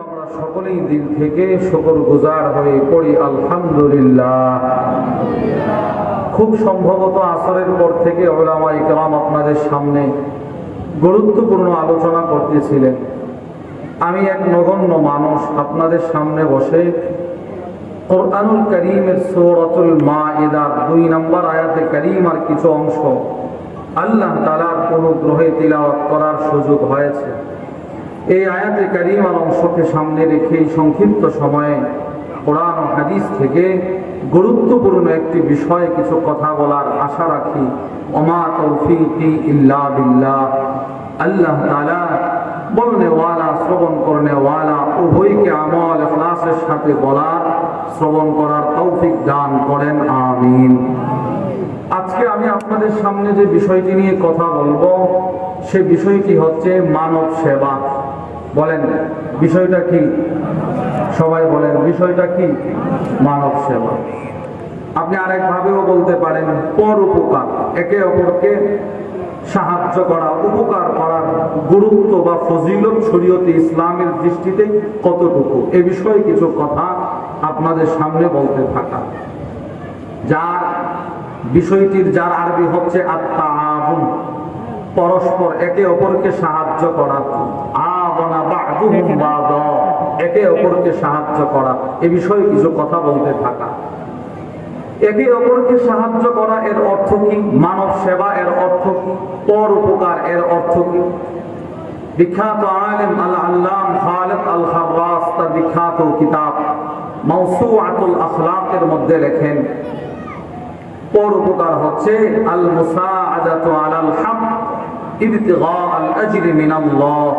আমরা সকলেই দিল থেকে শকর গুজার হয়ে পড়ি, আলহামদুলিল্লাহ। খুব সম্ভবত আসরের পর থেকে ওলামা ইকরাম আপনাদের সামনে গুরুত্বপূর্ণ আলোচনা করতেছিলেন। আমি এক নগণ্য মানুষ আপনাদের সামনে বসে কোরআনুল করিমের সৌরতুল মা এদার দুই নম্বর আয়াতে করিম আর কিছু অংশ আল্লাহ তালার অনুগ্রহে তিলাওয়াত করার সুযোগ হয়েছে। এই আয়াতে কারিমার অংশকে সামনে রেখে সংক্ষিপ্ত সময়ে কোরআন ও হাদিস থেকে গুরুত্বপূর্ণ একটি বিষয়ে কিছু কথা বলার আশা রাখি। অমা তৌফিকি ইল্লা বিল্লাহ। আল্লাহ তাআলা বলনে ওয়ালা, শ্রবণ করনে ওয়ালা, উভয়কে আমল, ইখলাসের সাথে বলার, শ্রবণ করার তৌফিক দান করেন, আমিন। আজকে আমি আপনাদের সামনে যে বিষয়টি নিয়ে কথা বলব, সে বিষয়টি হচ্ছে মানব সেবা। বলেন, বিষয়টা কি? সবাই বলেন, বিষয়টা কি? মানব সেবা। আপনি আরেকভাবেও বলতে পারেন, পর উপকার। একে অপরকে সাহায্য করা, উপকার করার গুরুত্ব বা ফজিলত শরীয়তে ইসলামের দৃষ্টিতে কতটুকু? এ বিষয়ে কিছু কথা আপনাদের সামনে বলতে থাকা। যার বিষয়টির, যার আরবি হচ্ছে আত্মা পরস্পর একে অপরকে সাহায্য করা। একে অপরকে সাহায্য করা, এ বিষয়ে কিছু কথা বলতে থাকা। একে অপরকে সাহায্য করা এর অর্থ কি? মানব সেবা এর অর্থ কি? পর উপকার এর অর্থ কি? বিখ্যাত আলেম আল আল্লাম খালেদ আল তার বিখ্যাত কিতাব মধ্যে লেখেন, পর উপকার হচ্ছে আল মুসাআদাতু আলাল আল আজরি মিনাল্লাহ।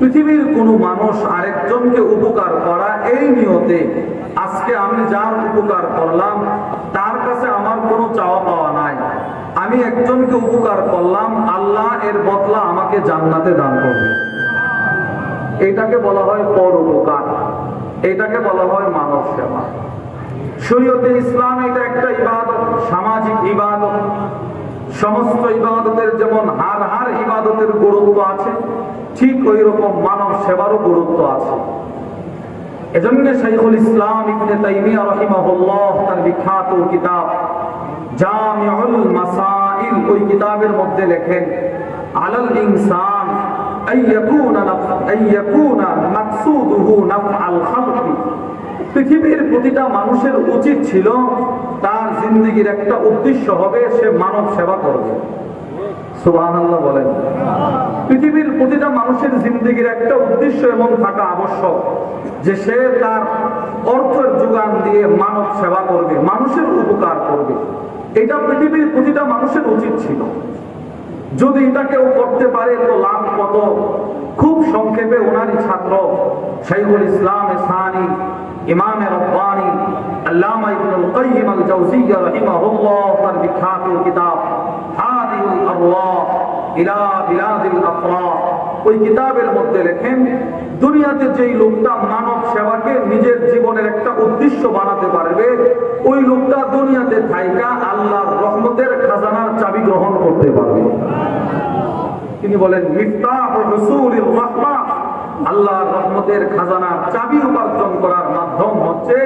পৃথিবীর কোনো মানুষ আরেকজনকে উপকার করা এই নিয়তে আজকে আমি যার উপকার করলাম, তার কাছে আমার কোনো চাওয়া পাওয়া নাই। আমি একজনকে উপকার করলাম, আল্লাহ এর বদলা আমাকে জান্নাতে দান করবে। এটাকে বলা হয় পর উপকার। এটাকে বলা হয় মানব সেবা। শরীয়তে ইসলাম এটা একটা ইবাদত, সামাজিক ইবাদত। সমস্ত ইবাদতের যেমন হার হার ইবাদতের গুরুত্ব আছে ঠিক ওই রকম মানব সেবারও গুরুত্ব আছে। এজন্য শাইখুল ইসলাম ইবনে তাইমিয়া রাহিমাহুল্লাহ তার বিখ্যাত কিতাব জামিউল মাসাইল ওই কিতাবের মধ্যে লেখেন, আলাল ইনসান আইয়াকুনা আইয়াকুনা মাকসুদুহু নাফআল খালকি। পৃথিবীর প্রতিটা মানুষের উচিত ছিল তার জিন্দগির একটা উদ্দেশ্য হবে সে মানব সেবা করবে। সুবহানাল্লাহ বলেন। পৃথিবীর প্রতিটা মানুষের জিন্দগির একটা উদ্দেশ্য এমন থাকা আবশ্যক যে সে তার অর্থের যোগান দিয়ে মানব সেবা করবে, মানুষের উপকার করবে। এটা পৃথিবীর প্রতিটা মানুষের উচিত ছিল। যদি এটা কেউ করতে পারে, তো লাভ কত খুব সংক্ষেপে ওনারই ছাত্র শাইখুল ইসলাম সানি ইমাম রব্বানি, আল্লামা ইবনুল কাইয়িম আল জাওজিয়্যা রাহিমাহুল্লাহ তার বিখ্যাত কিতাব। ওই কিতাবের মধ্যে লেখেন, দুনিয়াতে যেই লোকটা মানব সেবাকে নিজের জীবনের একটা উদ্দেশ্য বানাতে পারবে, ওই লোকটা দুনিয়াতে থাইকা আল্লাহর রহমতের খাজানার চাবি গ্রহণ করতে পারবে। তিনি বলেন মিফতাহ রসুলির রহমতের খাজানার চাবি উপার্জন করার মাধ্যম হচ্ছে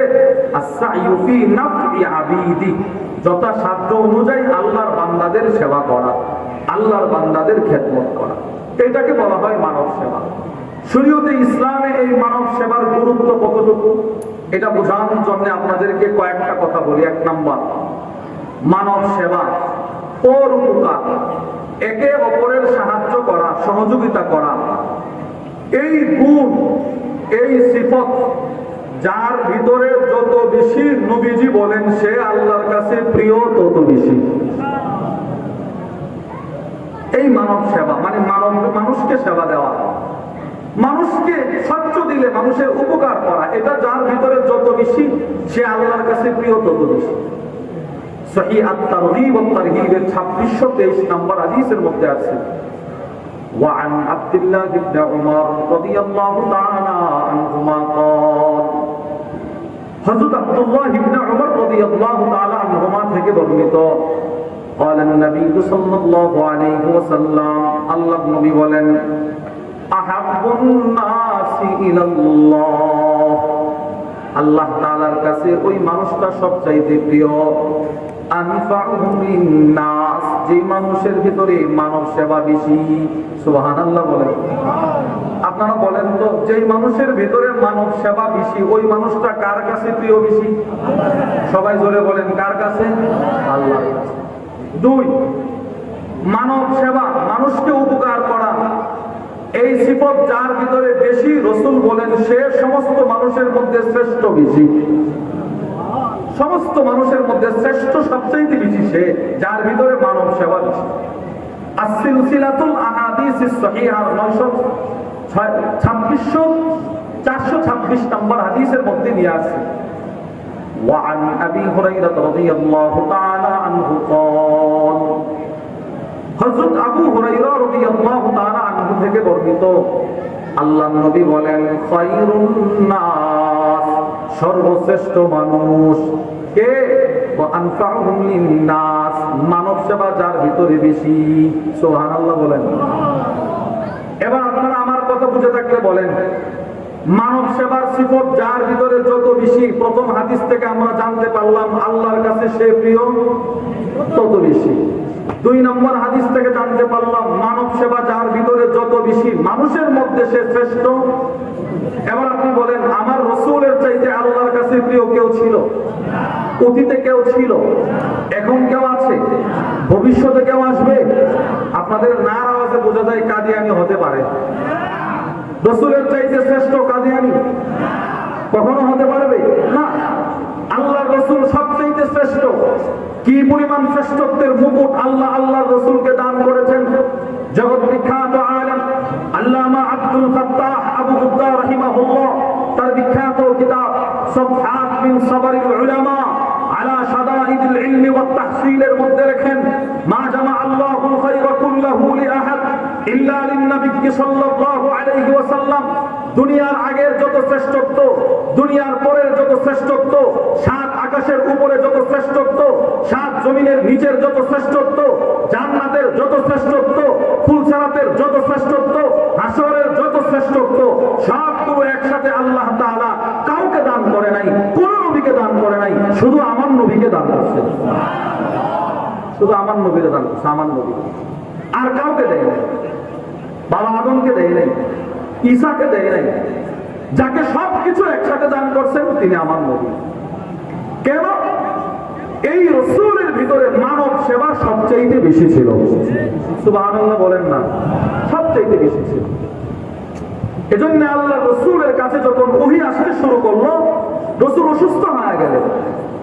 যথাসাধ্য অনুযায়ী আল্লাহর বান্দাদের সেবা করা। আল্লাহর বান্দাদের খেদমত করা। এটাকে বলা হয় মানব সেবা। শরীয়তে ইসলামে এই মানব সেবার গুরুত্ব কতটুকু? এটা বোঝানোর জন্য আপনাদেরকে কয়েকটা কথা বলি। এক নাম্বার, মানব সেবা পর উপকার। একে অপরের সাহায্য করা, সহযোগিতা করা। এই গুণ, এই সিফত, যার ভিতরে যত বেশি নবীজি বলেন, সে আল্লাহর কাছে প্রিয় তত বেশি। এই মানব সেবা মানে মানব মানুষকে সেবা দেওয়া মানুষকে স্বচ্ছ দিলে মানুষের উপকার করা এটা যার ভিতরে যত বেশি সে আল্লাহর কাছে প্রিয় তত বেশি সহি আত্মারহিব তারহিবের ছাব্বিশশো তেইশ নম্বর হাদিসের মধ্যে আছে وعن عبد الله بن عمر رضي الله تعالى عنهما قال হযরত আব্দুল্লাহ ইবনে উমর রাদিয়াল্লাহু তাআলা আনহুমা থেকে বর্ণিত قال النبي صلى الله عليه وسلم আল্লাহ নবী বলেন আহাব্বুন নাস الناس إلى الله আল্লাহ তাআলার কাছে ওই মানুষটা সবচাইতে প্রিয় আনফাউহুম লিন্নাস যে মানুষের ভিতরে মানব সেবা বেশি সুবহানাল্লাহ বলেন আপনারা বলেন তো যে মানুষের ভিতরে মানব সেবা বেশি ওই মানুষটা কার কাছে প্রিয় বেশি সবাই জোরে বলেন কার কাছে আল্লাহর কাছে দুই, মানব সেবা, মানুষকে উপকার করা। এই সিফত যার ভিতরে বেশি রসুল বলেন, সে সমস্ত মানুষের মধ্যে শ্রেষ্ঠ বেশি। সমস্ত মানুষের মধ্যে শ্রেষ্ঠ সবচেয়ে বেশি সে, যার ভিতরে মানব সেবা বেশি। আসিলসিলাতুল আহাদিস সহিহার 926 426 নম্বর হাদিসের মধ্যে নিয়ে আসছে। وعن أبي هريرة رضي الله تعالى عنه قال হযরত আবু হুরায়রা রাদিয়াল্লাহু তাআলা আনহু থেকে বর্ণিত আল্লাহ নবী বলেন খায়রুন নাস সর্বশ্রেষ্ঠ মানুষ কে ও আনফাউহুম লিন্নাস মানব সেবা যার ভিতরে বেশি সুবহানাল্লাহ বলেন এবার আপনারা আমার কথা বুঝে থাকলে বলেন মানব সেবার সিফত যার ভিতরে যত বেশি প্রথম হাদিস থেকে আমরা জানতে পারলাম, আল্লাহর কাছে সে প্রিয়, তত বেশি। দুই নম্বর হাদিস থেকে জানতে পারলাম, মানব সেবা যার ভিতরে যত বেশি মানুষের মধ্যে সে শ্রেষ্ঠ। এবার আপনি বলেন, আমার রসুলের চাইতে আল্লাহর কাছে প্রিয় কেউ ছিল? অতীতে কেউ ছিল? এখন কেউ আছে? ভবিষ্যতে কেউ আসবে? আপনাদের নার আওয়াজে বোঝা যায় কাদিয়ানি হতে পারে। রসুলের চাইতে শ্রেষ্ঠ কাদিয়ানি কখনো হতে পারবে? না। আল্লাহ রসুল সবচাইতে শ্রেষ্ঠ। কি পরিমাণ শ্রেষ্ঠত্বের মুকুট আল্লাহ আল্লাহ রসুলকে দান করেছেন? জগৎ বিখ্যাত আলেম আল্লামা আব্দুল ফাত্তাহ আবু হুদ্দা রাহিমাহুল্লাহ, তার বিখ্যাত কিতাব সফহাত বিন সাবারিল উলামা। দুনিয়ার আগের যত শ্রেষ্ঠত্ব, দুনিয়ার পরের যত শ্রেষ্ঠত্ব, সাত আকাশের উপরে যত শ্রেষ্ঠত্ব, সাত জমিনের নিচের যত শ্রেষ্ঠত্ব, জান্নাতের যত শ্রেষ্ঠত্ব ফুলসারাতের যত শ্রেষ্ঠত্ব, হাসরের যত শ্রেষ্ঠত্ব, সবগুলো একসাথে আল্লাহ তাআলা কাউকে দান করে নাই, কোন নবীকে দান করে নাই। শুধু আমার দান করছে। শুধু আমার নবীকে দান করছে, আমার নবী। আর কাউকে দেয় নাই। বাবা আদমকে দেয় নাই। ঈসাকে দেয় নাই। যাকে সব কিছু একসাথে দান করছেন, তিনি আমার নবী। কেন? এই রসুলের ভিতরে মানব সেবা সবচাইতে বেশি ছিল। সুবহানাল্লাহ বলেন না, সবচাইতে বেশি ছিল। এজন্য আল্লাহ রসুলের কাছে যখন ওহি আসতে শুরু করল, রসুল অসুস্থ হয়ে গেলেন।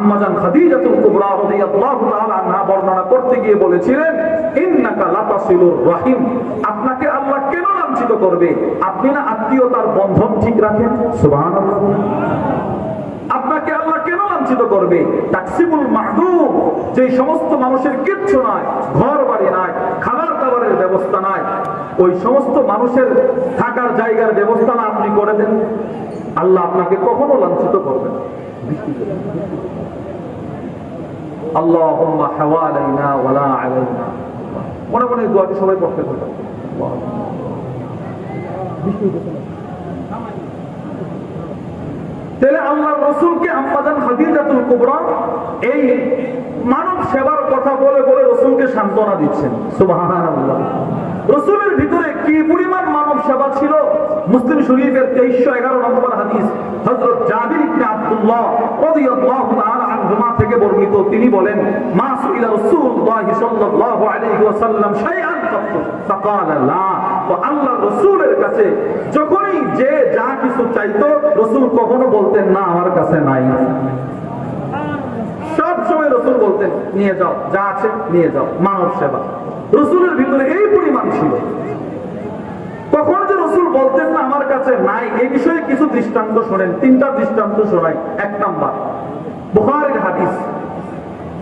আম্মাজান খাদিজাতুল কুবরা রাদিয়াল্লাহু তাআলা আনহা বর্ণনা করতে গিয়ে বলেছিলেন, ইন্নাকা লাতাসিলুর রাহিম। আপনাকে আল্লাহ কেন লাঞ্ছিত করবে? আপনি না আত্মীয়তার বন্ধন ঠিক রাখেন? সুবহানাল্লাহ। আপনাকে আল্লাহ কেন লাঞ্ছিত করবে? তাকসিমুল মাহদুম যে সমস্ত মানুষের কিচ্ছু নাই ঘর বাড়ি নাই খাবার দাবারের ব্যবস্থা নাই, ওই সমস্ত মানুষের থাকার জায়গার ব্যবস্থা না আপনি করে দেন। আল্লাহ আপনাকে কখনো লাঞ্ছিত করবেন এই মানব সেবার কথা বলে বলে রসুলকে সান্ত্বনা দিচ্ছেন। রসুলের ভিতরে কি পরিমাণ মানব সেবা ছিল? মুসলিম শরীফের তেইশশো এগারো নম্বর হাদিস ইবনে তিনি বলেন যখনই যে যা কিছু চাইতো, রসুল কখনো বলতেন না, আমার কাছে নাই। সব সময় রসুল বলতেন, নিয়ে যাও, যা আছে নিয়ে যাও, মানব সেবা। রসুলের ভিতরে এই পরিমাণ ছিল। যে রসুল বলতেন না আমার কাছে নাই এই বিষয়ে কিছু দৃষ্টান্ত শোনেন তিনটা দৃষ্টান্ত শোনাই এক নাম্বার বুখারের হাদিস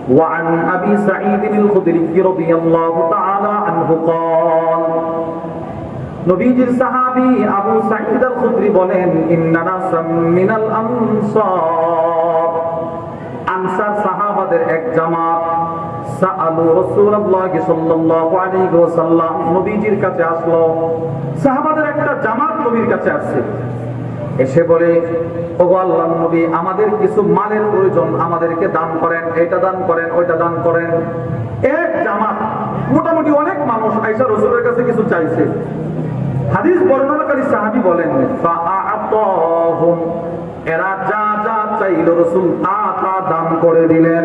وعن أبي سعيد الخدري رضي الله تعالى عنه قال নবীজির সাহাবী আবু সাঈদ আল খুদরি বলেন ইন্নানা মিনাল আনসার আনসার সাহাবাদের এক জামাত সাআলু রাসূলুল্লাহ সাল্লাল্লাহু আলাইহি ওয়াসাল্লাম নবীজির কাছে আসলো। সাহাবাদের একটা জামাত নবীর কাছে আসছে। এসে বলে, ওগো আল্লাহর নবী, আমাদের কিছু মালের প্রয়োজন আমাদেরকে দান করেন, এটা দান করেন, ওইটা দান করেন। এক জামাত, মোটামুটি অনেক মানুষ আইসা রসুলের কাছে কিছু চাইছে। হাদিস বর্ণনাকারী সাহাবী বলেন ফাআতাহুম এরা যা যা চাইল রসুল তা তা দান করে দিলেন।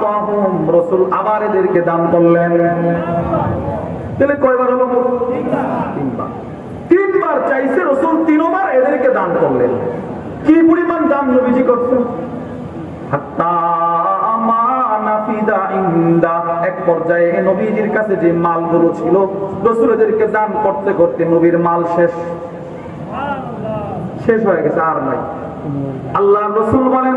ফাআতাহুম রাসূল আবার এদেরকে দান করলেন। তাহলে কয়বার হলো? তিনবার। চাইছে তিনবার এদেরকে দান করলেন। কি পরিমাণ দান নবীজি করছেন। এক পর্যায়ে নবীজির কাছে যে মালগুলো ছিল, রসুল এদেরকে দান করতে করতে নবীর মাল শেষ। শেষ হয়ে গেছে, আর নাই। আল্লাহ রসুল বলেন